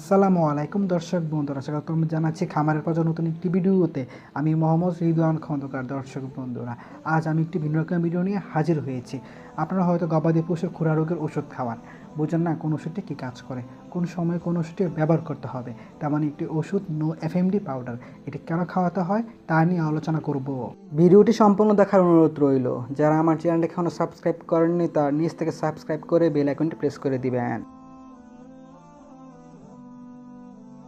আসসালামু আলাইকুম দর্শক বন্ধুরা, স্বাগতম জানাচ্ছি খামারের পর্যায়ে নতুন একটি ভিডিওতে। আমি মোহাম্মদ রিদওয়ান খন্দকার দর্শক বন্ধুরা, আজ আমি একটি ভিন্ন রকম ভিডিও নিয়ে হাজির হয়েছি। আপনারা হয়তো গবাদি পশুর খুরা রোগের ওষুধ খাওয়ান। বুঝেন না কোন ওষুধটি কী কাজ করে, কোন সময় কোন ওষুধটি ব্যবহার করতে হবে। তেমন একটি ওষুধ নো এফএমডি পাউডার এটি কেন খাওয়াতে হয় তা নিয়ে আলোচনা করব। ভিডিওটি সম্পূর্ণ দেখার অনুরোধ রইল, যারা আমার চ্যানেলটি এখনও সাবস্ক্রাইব করেননি, তার নিচ থেকে সাবস্ক্রাইব করে বেল আইকনটি প্রেস করে দিবেন।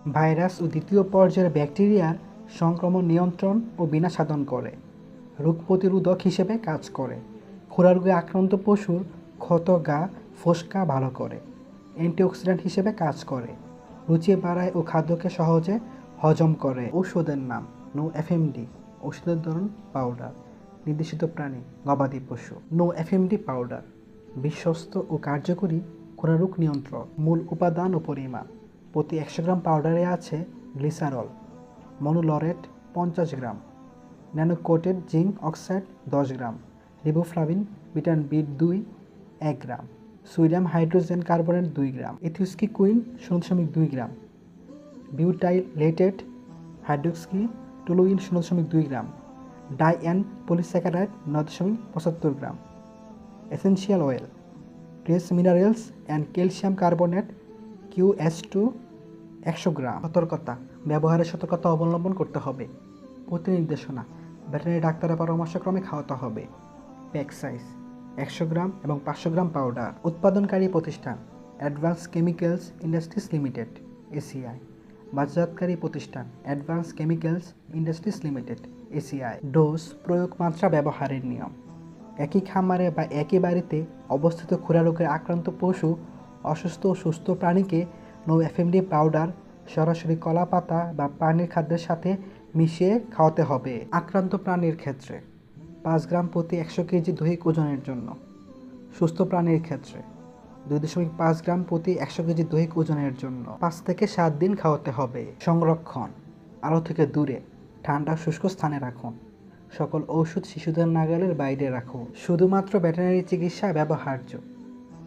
ভাইরাস ও দ্বিতীয় পর্যায়ের ব্যাকটেরিয়ার সংক্রমণ নিয়ন্ত্রণ ও বিনা সাধন করে, রোগ প্রতিরোধক হিসেবে কাজ করে। খুরা রোগে আক্রান্ত পশুর ক্ষত, গা, ফোসকা ভালো করে, অ্যান্টিঅক্সিডেন্ট হিসেবে কাজ করে, রুচি বাড়ায় ও খাদ্যকে সহজে হজম করে। ঔষধের নাম নো এফএমডি ওষুধের ধরন পাউডার নির্দেশিত প্রাণী, গবাদি পশু। নো এফএমডি পাউডার বিশ্বস্ত ও কার্যকরী খুরারোগ নিয়ন্ত্রক, মূল উপাদান ও পরিমাণ। প্রতি একশো গ্রাম পাউডারে আছে গ্লিসারল মনোলরেট পঞ্চাশ গ্রাম ন্যানোকোটেড জিঙ্ক অক্সাইড দশ গ্রাম রিবোফ্লাভিন ভিটামিন বি দুই এক গ্রাম সোডিয়াম হাইড্রোজেন কার্বনেট দুই গ্রাম এথিউস্কি কুইন শূন্য দশমিক দুই গ্রাম বিউটাইলেটেড হাইড্রোক্সকি টুলুইন শূন্য দশমিক দুই গ্রাম ডাই অ্যান্ড পলিস্যাকারাইড নয় দশমিক পঁচাত্তর gram essential oil trace minerals and calcium carbonate Q S to একশো গ্রাম। সতর্কতা। ব্যবহারের সতর্কতা অবলম্বন করতে হবে। প্রতি নির্দেশনা ভেটেরিনারি ডাক্তারের পরামর্শক্রমে খাওয়াতে হবে। প্যাক সাইজ একশো গ্রাম এবং পাঁচশো গ্রাম পাউডার উৎপাদনকারী প্রতিষ্ঠান advance chemicals industries limited ACI বাজারজাতকারী প্রতিষ্ঠান advance chemicals industries limited ACI dose প্রয়োগ মাত্রা ব্যবহারের নিয়ম। একই খামারে বা একই বাড়িতে অবস্থিত খুরা রোগের আক্রান্ত পশু অসুস্থ ও সুস্থ প্রাণীকে নো এফএমডি পাউডার, সরাসরি কলা পাতা বা প্রাণীর খাদ্যের সাথে মিশিয়ে খাওয়াতে হবে আক্রান্ত প্রাণীর ক্ষেত্রে। পাঁচ গ্রাম প্রতি একশো কেজি দৈহিক ওজনের জন্য। সুস্থ প্রাণীর ক্ষেত্রে। দুই দশমিক পাঁচ গ্রাম প্রতি একশো কেজি দৈহিক ওজনের জন্য। পাঁচ থেকে সাত দিন খাওয়াতে হবে। সংরক্ষণ। আলো থেকে দূরে। ঠান্ডা শুষ্ক স্থানে রাখুন। সকল ঔষধ শিশুদের নাগালের বাইরে রাখুন। শুধুমাত্র ভেটেরিনারি চিকিৎসা ব্যবহার্য।